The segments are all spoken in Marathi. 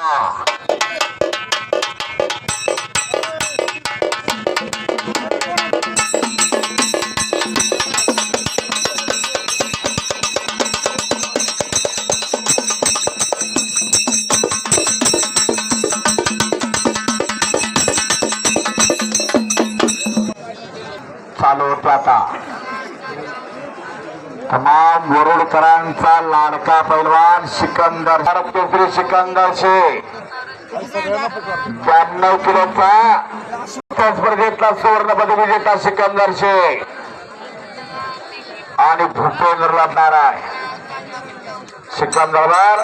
Ah. Salud Plata. तमाम वरुडकरांचा लाडका पैलवान सिकंदर केसरी सिकंदर शेख ब्याण्णव किलोचा स्पर्धेतला सुवर्ण पदक विजेता सिकंदर शेख आणि भूपेंद्र लढणार सिकंदरवर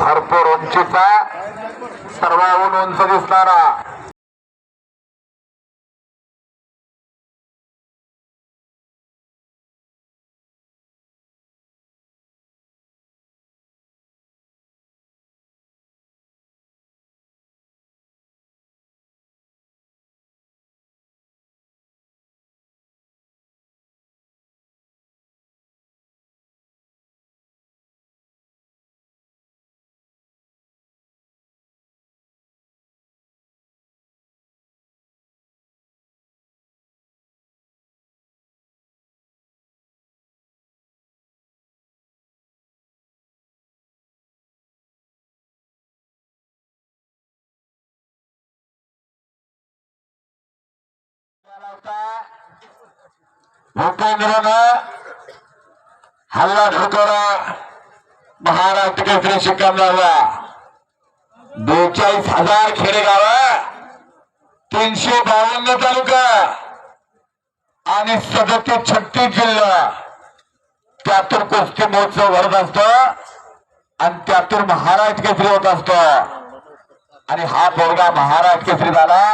भरपूर उंचीचा सर्वाहून उंच दिसणारा. भूपेंद्रनं हल्ला ठोकवला महाराष्ट्र केसरी सिकंदरला बेचाळीस हजार खेडेगाव तीनशे बावन्न तालुका आणि सदतीस छत्तीस जिल्हा त्यातून कुस्ती महोत्सव भरत असतो आणि त्यातून महाराष्ट्र केसरी होत असतो आणि हा पोरगा महाराष्ट्र केसरी झाला